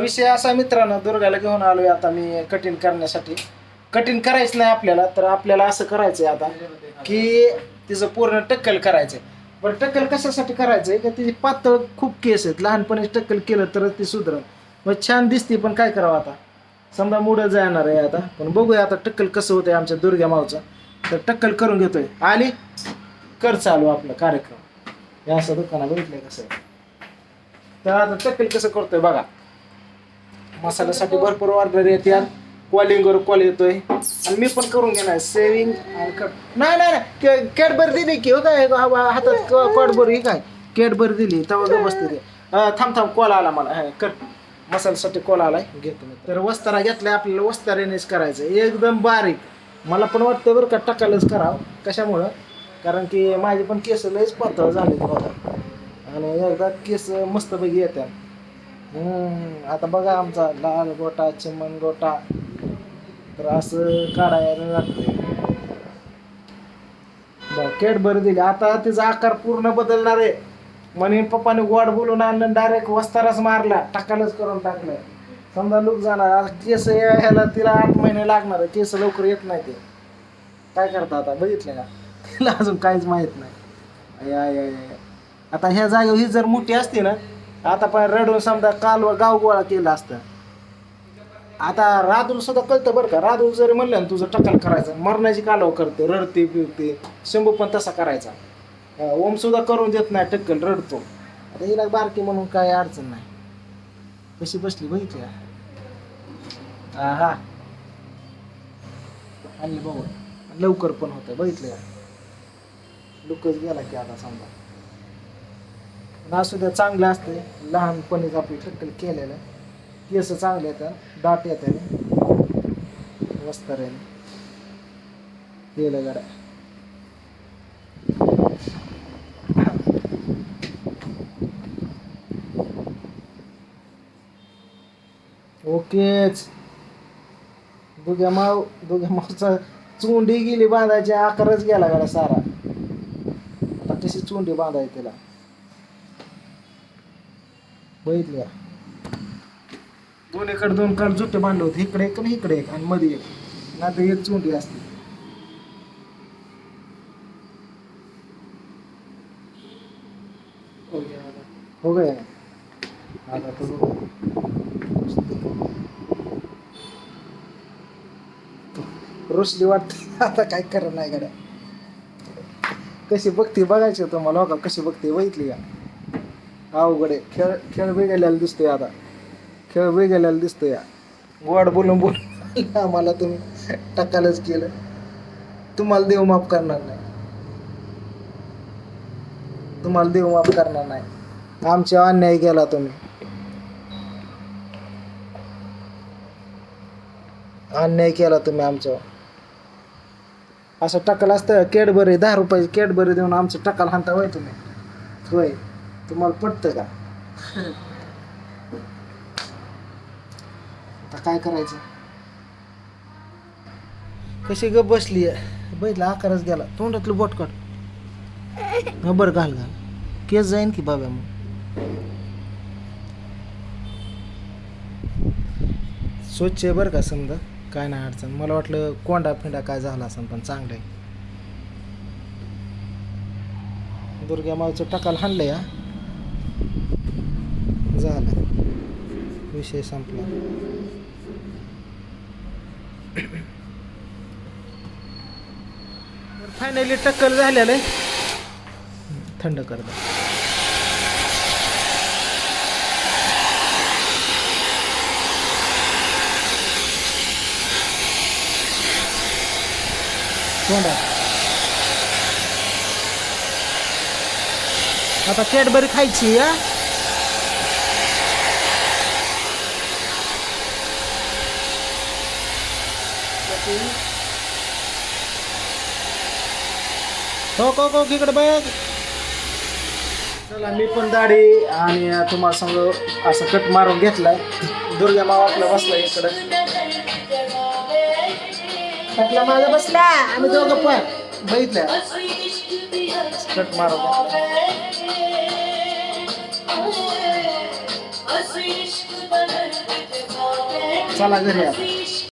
विषय असा मित्रांनो दुर्गाला घेऊन आलोय आता मी कठीण करण्यासाठी. कठीण करायचं नाही आपल्याला तर आपल्याला असं करायचंय आता की तिचं पूर्ण टक्कल करायचंय. बरं टक्कल कशासाठी करायचंय? का तिची पातळ खूप केस आहेत. लहानपणी टक्कल केलं तरच ती सुधरल. मग छान दिसते पण काय करावं आता? समजा मुडं जाणार आहे आता. पण बघूया आता टक्कल कसं होतंय आमच्या दुर्गा मावचं. तर टक्कल करून घेतोय. आली? कर चालू आपला कार्यक्रम. हे असं दुकाना बघितलं कसं तर आता टक्कल कसं करतोय बघा. मसाल्यासाठी भरपूर ऑर्डर येतात कॉलिंगवर कॉल येतोय. आणि मी पण करून घेणार सेविंग आणि कट नाही नाही नाही. कॅडबर दिली की हो काय हातात कॉडबर ही काय? कॅडबर दिली तेव्हा बसते ते थांब थांब कॉल आला मला. हा, कर मसाल्यासाठी कॉल आलाय. घेतो मी. तर वस्तारा घेतलाय. आपल्याला वस्तारेनेच करायचं एकदम बारीक. मला पण वाटतं बरं का टाकायलाच करावं. कशामुळं? कारण की माझे पण केस लयच पातळ झाले बघा. आणि एकदा केस मस्तपैकी येतात हम्म, आता बघा आमचा लाल गोटा चिमण गोटा. तर असं काढायला लागते केट बरं दिली. आता तिचा आकार पूर्ण बदलणार आहे. म्हणे पप्पाने गोड बोलून आणलं डायरेक्ट वस्ताराच मारला. टाकायलाच करून टाकलं. समजा लूक जाणार केस यायला तिला आठ महिने लागणार आहे. केस लवकर येत नाही ते. काय करता आता? बघितलं का? तिला अजून काहीच माहीत नाही. आता ह्या जागेवर ही जर मोठी असती ना आता पण रडून समजा कालवा गाव गोळा केलं असतं. आता राधून सुद्धा कळतं बरं का राधून जरी म्हणलं ना तुझं टक्कल करायचं मरणाची कालव करते रडते पिवते शंभू पण तसा करायचा. ओम सुद्धा करून देत नाही टक्कल रडतो. आता हिला बारकी म्हणून काय अडचण नाही. कशी बसली बघितली हा हा आणि बघू लवकर पण होतं बघितलं लुकच गेला की आता समजा. नासुद्या असू द्या चांगलं असते लहानपणीच आपली टक्कल केलेलं. केस चांगले येतात दाट येतात राहील केलं गाड्या ओकेच. दुग्या माव दुग्या मावचा चुंडी गेली बांधायची आकारच गेला गाड्या सारा. आता कशी चुंडी बांधायची तिला? बघितली का? दोन्हीकडे दोन काढ जुटे बांधले होते. इकडे एक आणि इकडे एक आणि मध्ये एक. ना एक चुंडी असते. हो गया आता तो रुसली वाटते. आता काय करत नाही गाड्या. कशी बघते बघायची तुम्हाला हो का? कशी बघते बघितली का? अवघड आहे. खेळ खेळ वेगळ्याला दिसतोय आता. खेळ वेगळ्याला दिसतोय. या गोड बोलून बोलून आम्हाला तुम्ही टक्कालच केलं. तुम्हाला देव माफ करणार नाही. तुम्हाला देव माफ करणार नाही. आमच्या अन्याय केला तुम्ही. अन्याय केला तुम्ही आमच्यावर. असं टक्कल असतं कॅडबरी दहा रुपयाची कॅडबरी देऊन आमचं टक्कल हाणता होय तुम्ही. होय. तुम्हाला पटतं का? आता काय करायचं? कशी गप बसली बैठला आकारच गेला. तोंडातलं बोट काढ. हा बरं घाल घाल. केस जाईन की बाबा मग? स्वच्छ आहे बरं का समजा? काय नाही अडचण. मला वाटलं कोंडा फिंडा काय झाला असं पण चांगलं आहे. दुर्गा मावचं टकाल हाणलं या झालं. विषय संपला. फायनली टक्कल झालेलं आहे. थंड कर आता. कॅडबरी खायची या हो को को इकडे बघ. चला मी पण दाढी आणि तुम्हाला सांग असं कट मारून घेतलाय. दुर्गा माव आपला बसला इकडं. कटला माझा बसला आम्ही दोघं पण. बघितलं? कट मारून चला घरी आता